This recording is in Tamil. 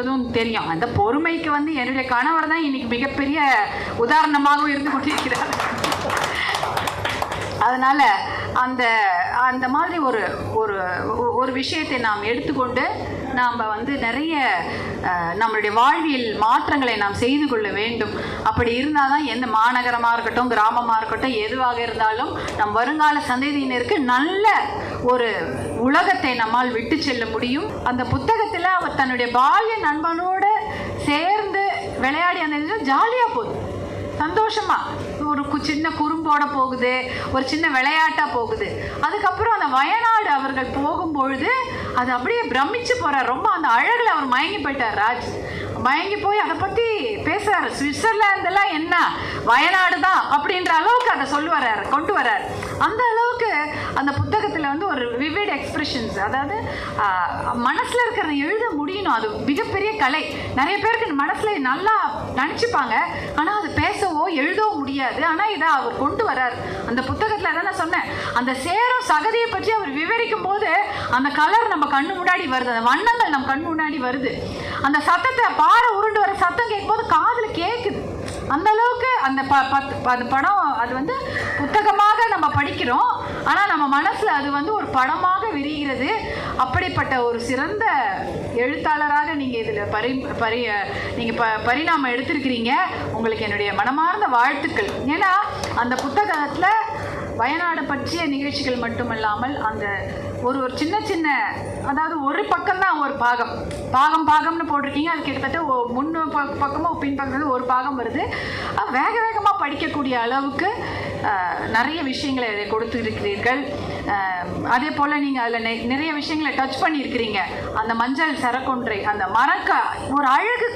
அதுவும் தெரியும். அந்த பொறுமைக்கு வந்து என்னுடைய கணவர் தான் இன்னைக்கு மிகப்பெரிய உதாரணமாகவும் இருந்து கொண்டிருக்கிறார். அதனால அந்த அந்த மாதிரி ஒரு ஒரு ஒரு விஷயத்தை நாம் எடுத்துக்கொண்டு நாம் வந்து நிறைய நம்மளுடைய வாழ்வியல் மாற்றங்களை நாம் செய்து கொள்ள வேண்டும். அப்படி இருந்தால் தான் எந்த மாநகரமாக இருக்கட்டும் கிராமமாக இருக்கட்டும் எதுவாக இருந்தாலும் நம் வருங்கால சந்ததியினருக்கு நல்ல ஒரு உலகத்தை நம்மால் விட்டு செல்ல முடியும். அந்த புத்தகத்தில் அவர் தன்னுடைய பால்ய நண்பனோடு சேர்ந்து விளையாடி அந்த ஜாலியாக போகுது. சந்தோஷமாக ஒரு கு- சின்ன குறும்போட போகுது ஒரு சின்ன விளையாட்டா போகுது. அதுக்கப்புறம் அந்த வயநாடு அவர்கள் போகும்பொழுது அது அப்படியே பிரமிச்சு போறார். ரொம்ப அந்த அழகுல அவர் மயங்கி போயிட்டார் ராஜ். மயங்கி போய் அதை பத்தி பேசுறாரு. சுவிட்சர்லாந்தெல்லாம் என்ன? வயநாடு தான் அப்படின்ற அளவுக்கு அதை சொல்லி வர்றாரு கொண்டு வர்றாரு. அந்த அளவுக்கு அந்த புத்தகத்தில் வந்து ஒரு விவிட் எக்ஸ்பிரஷன்ஸ் அதாவது மனசில் மனசுல இருக்கிறத எழுத முடியணும். அது மிகப்பெரிய கலை. நிறைய பேருக்கு மனசுல நல்லா நினச்சிப்பாங்க ஆனால் அது பேசவோ எழுத முடியாது ஆனால் இதை அவர் கொண்டு வரார். அந்த புத்தகத்தில் தான் நான் சொன்னேன். அந்த சேரும் சகதியை பற்றி அவர் விவரிக்கும் போது அந்த கலர் நம்ம கண்ணு முன்னாடி வருது. அந்த வண்ணங்கள் நம்ம கண்ணு முன்னாடி வருது. அந்த சத்தத்தை பாறை உருண்டு வர சத்தம் கேட்கும்போது காதில் கேட்குது அந்த அளவுக்கு அந்த ப பத் அந்த படம் அது வந்து புத்தகமாக நம்ம படிக்கிறோம். ஆனால் நம்ம மனசில் அது வந்து ஒரு படமாக விரிகிறது. அப்படிப்பட்ட ஒரு சிறந்த எழுத்தாளராக நீங்கள் இதில் பரி பரி நீங்கள் ப பரிணாமம் எடுத்திருக்கிறீங்க. உங்களுக்கு என்னுடைய மனமார்ந்த வாழ்த்துக்கள். ஏன்னா அந்த புத்தகத்தில் வயநாடு பற்றிய நிகழ்ச்சிகள் மட்டுமல்லாமல் அந்த ஒரு ஒரு சின்ன சின்ன அதாவது ஒரு பக்கம் தான் ஒரு பாகம். பாகம் பாகம்னு போட்டிருக்கீங்க. அது கிட்டத்தட்ட ஒ- முன்னு ப- பக்கமும் பின் ஒரு பாகம் வருது. அது வேக வேகமாக படிக்கக்கூடிய அளவுக்கு நிறைய விஷயங்களை கொடுத்துருக்கிறீர்கள். அதே போல் நீங்கள் அதில் நிறைய விஷயங்களை டச் பண்ணியிருக்கிறீங்க. அந்த மஞ்சள் சரக்கொன்றை அந்த மரக்க ஒரு அழகு